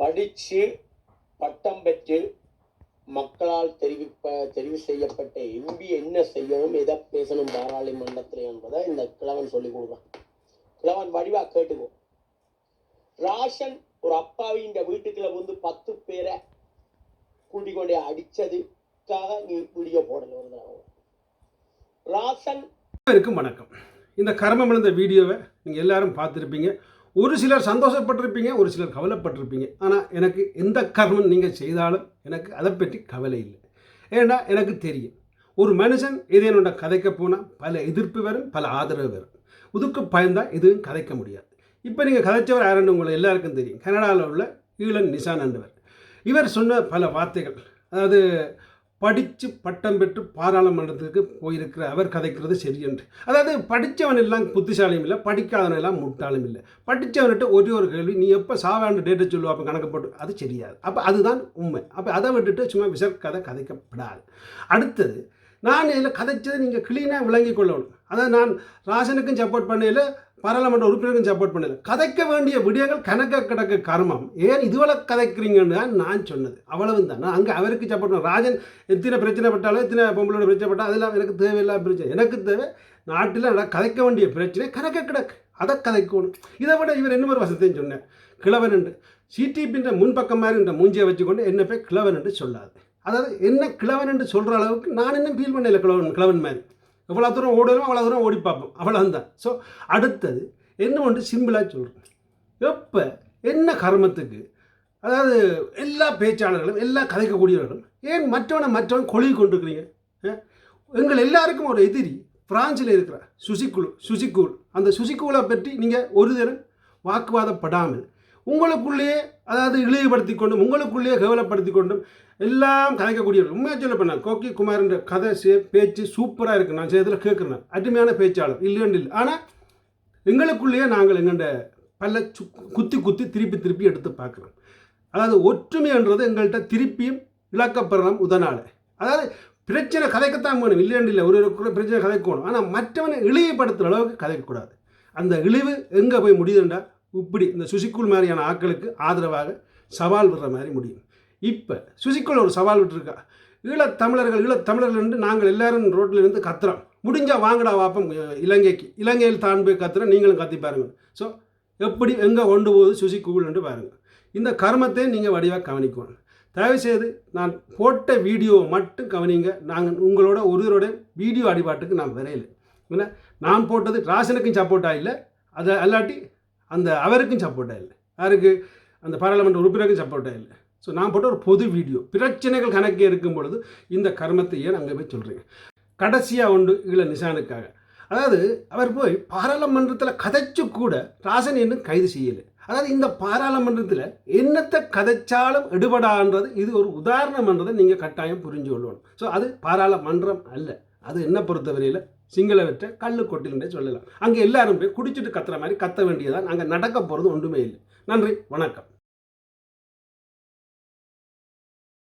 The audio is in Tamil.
படித்து பட்டம் பெற்று மக்களால் தெரிவிப்ப தெரிவு செய்யப்பட்ட எம்பி என்ன செய்யணும் எதை பேசணும் பாராளுமன்றத்தில் என்பதை இந்த கிழவன் சொல்லிக் கொடுக்குறான். கிழவன் வடிவா கேட்டுக்கோ. ராஷன் ஒரு அப்பாவி இந்த வீட்டுக்குள்ள வந்து பத்து பேரை கூட்டிக் கொண்டே அடிச்சதுக்காக நீ வீடியோ போடல ஒரு தடவை. ராஷன் வணக்கம். இந்த கர்மம் விழுந்த வீடியோவை நீங்கள் எல்லாரும் பார்த்துருப்பீங்க. ஒரு சிலர் சந்தோஷப்பட்டிருப்பீங்க ஒரு சிலர் கவலைப்பட்டிருப்பீங்க. ஆனால் எனக்கு எந்த கர்மம் நீங்கள் செய்தாலும் எனக்கு அதை பற்றி கவலை இல்லை. ஏன்னா எனக்கு தெரியும். ஒரு மனுஷன் ஏதேனோட கதைக்க போனால் பல எதிர்ப்பு வரும் பல ஆதரவு வரும். உதுக்கு பயந்தால் எதுவும் கதைக்க முடியாது. இப்போ நீங்கள் கதைச்சவர் யாருன்னு உங்களை எல்லாருக்கும் தெரியும். கனடாவில் உள்ள ஈழன் நிசான் என்பவர். இவர் சொன்ன பல வார்த்தைகள் அதாவது படித்து பட்டம் பெற்று பாராளுமன்றத்துக்கு போயிருக்கிற அவர் கதைக்கிறது சரியென்று அதாவது படித்தவன் எல்லாம் புத்திசாலியும் இல்லை படிக்காதவன் எல்லாம் முட்டாளும் இல்லை. படித்தவன்கிட்ட ஒரே ஒரு கேள்வி நீ எப்போ சாவாண்டு டேட்டை சொல்லுவா? அப்போ கணக்கு போட்டு அது சரியாது. அப்போ அதுதான் உண்மை. அப்போ அதை விட்டுட்டு சும்மா விசர் கதை கதைக்கப்படாது. அடுத்தது நான் இதில் கதைச்சதை நீங்கள் க்ளீனாக விளங்கி கொள்ளணும். அதாவது நான் ராசனுக்கும் சப்போர்ட் பண்ணல பாராளுமன்ற உறுப்பினருக்கும் சப்போர்ட் பண்ணல கதைக்க வேண்டிய விடயங்கள் கணக்க கிடக்க கர்மம். ஏன் இதுவளை கதைக்கிறீங்கன்னு தான் நான் சொன்னது. அவ்வளவு தான். நான் அங்கே அவருக்கு சப்போர்ட் பண்ண ராஜன் எத்தனை பிரச்சனை பட்டாலும் எத்தனை பொம்பளோட பிரச்சனை பட்டாலும் அதெல்லாம் எனக்கு தேவையில்லாத பிரச்சனை. எனக்கு தேவை நாட்டில் நட கதைக்க வேண்டிய பிரச்சனை கணக்க கிடக்கு. அதை கதைக்கணும். இதை விட இவர் என்ன ஒரு வசத்தையும் சொன்னேன் கிழவன் என்று. சிடிபின்ற முன்பக்கம் மாதிரி இந்த மூஞ்சியை வச்சுக்கொண்டு என்ன போய் கிழவன் என்று சொல்லாது. அதாவது என்ன கிழவன் என்று சொல்கிற அளவுக்கு நான் இன்னும் ஃபீல் பண்ணல கிழவன் கிழவன் மாதிரி. எவ்வளோ தூரம் ஓடணும் அவ்வளோ தூரம் ஓடி பார்ப்போம். அவ்வளோந்தான் ஸோ அடுத்தது என்ன ஒன்று சிம்பிளாக சொல்கிறேன் எப்போ என்ன கர்மத்துக்கு? அதாவது எல்லா பேச்சாளர்களும் எல்லா கதைக்கக்கூடியவர்களும் ஏன் மற்றவனை மற்றவன் கொழுகி கொண்டிருக்கிறீங்க? எங்கள் எல்லாருக்கும் ஒரு எதிரி பிரான்சில் இருக்கிற சுசிக்குழு சுசிக்கூல் அந்த சுசிக்கூலை பற்றி நீங்கள் ஒரு தினம் வாக்குவாதப்படாமல் உங்களுக்குள்ளேயே அதாவது இழிவுபடுத்தி கொண்டும் உங்களுக்குள்ளேயே கேவலப்படுத்தி கொண்டும் எல்லாம் கலைக்கக்கூடிய உண்மையாக சொல்ல பண்ண கோக்கி குமாரன்ற கதை சே- பேச்சு சூப்பராக இருக்குது நான் செய்யறதுல கேட்குறேன் அருமையான பேச்சாளர். இல்லைன்னு இல்லை. ஆனால் எங்களுக்குள்ளேயே நாங்கள் எங்கள்ட பல்ல சு குத்தி குத்தி திருப்பி திருப்பி எடுத்து பார்க்குறோம். அதாவது ஒற்றுமைன்றது எங்கள்கிட்ட திருப்பியும் இழக்கப்படுறோம் உதனால. அதாவது பிரச்சனை கதைக்கத்தான் வேணும். இல்லைன்னு இல்லை. ஒரு ஒரு பிரச்சனை கதைக்கணும். ஆனால் மற்றவனை இழிவுபடுத்துகிற அளவுக்கு கதைக்கக்கூடாது. அந்த இழிவு எங்கே போய் முடியுதுண்டா? இப்படி இந்த சுசிக்குள் மாதிரியான ஆட்களுக்கு ஆதரவாக சவால் விடுற மாதிரி முடியும். இப்போ சுசிக்குள் ஒரு சவால் விட்டுருக்கா. ஈழத்தமிழர்கள் ஈழத்தமிழர்கள் என்று நாங்கள் எல்லாரும் ரோட்டில் இருந்து கத்துறோம். முடிஞ்சால் வாங்கடா வாப்பம் இலங்கைக்கு. இலங்கையில் தான் போய் கத்துறோம் நீங்களும் கத்தி பாருங்கள். ஸோ எப்படி எங்கே கொண்டு போகுது சுசி என்று பாருங்கள். இந்த கர்மத்தை நீங்கள் வடிவாக கவனிக்கணும். தயவுசெய்து நான் போட்ட வீடியோவை மட்டும் கவனிங்க. நாங்கள் உங்களோட ஒருவரோட வீடியோ அடிபாட்டுக்கு நான் வரையல. ஏன்னா நான் போட்டது ராசனுக்கும் சப்போர்ட்டாக இல்லை அதை அல்லாட்டி அந்த அவருக்கும் சப்போர்ட்டாக இல்லை. யாருக்கு? அந்த பாராளுமன்ற உறுப்பினருக்கும் சப்போர்ட்டாக இல்லை. ஸோ நான் போட்ட ஒரு பொது வீடியோ பிரச்சனைகள் கணக்கே இருக்கும் பொழுது இந்த கர்மத்தை ஏன் அங்கே போய் சொல்கிறீங்க கடைசியாக உண்டு இல்லை நிசானுக்காக. அதாவது அவர் போய் பாராளுமன்றத்தில் கதைச்சு கூட ராசன் இன்னும் கைது செய்யலை. அதாவது இந்த பாராளுமன்றத்தில் என்னத்தை கதைச்சாலும் எடுபடான்றது இது ஒரு உதாரணம்ன்றதை நீங்கள் கட்டாயம் புரிஞ்சு கொள்ளணும். ஸோ அது பாராளுமன்றம் அல்ல. அது என்ன பொறுத்தவரையில் சிங்களவற்றை கல்லு கொட்டில்ன்றே சொல்லலாம். அங்கே எல்லாரும் போய் குடிச்சிட்டு கத்துற மாதிரி கத்த வேண்டியதான் அங்கே நடக்க போகிறது ஒன்றுமே இல்லை. நன்றி. வணக்கம்.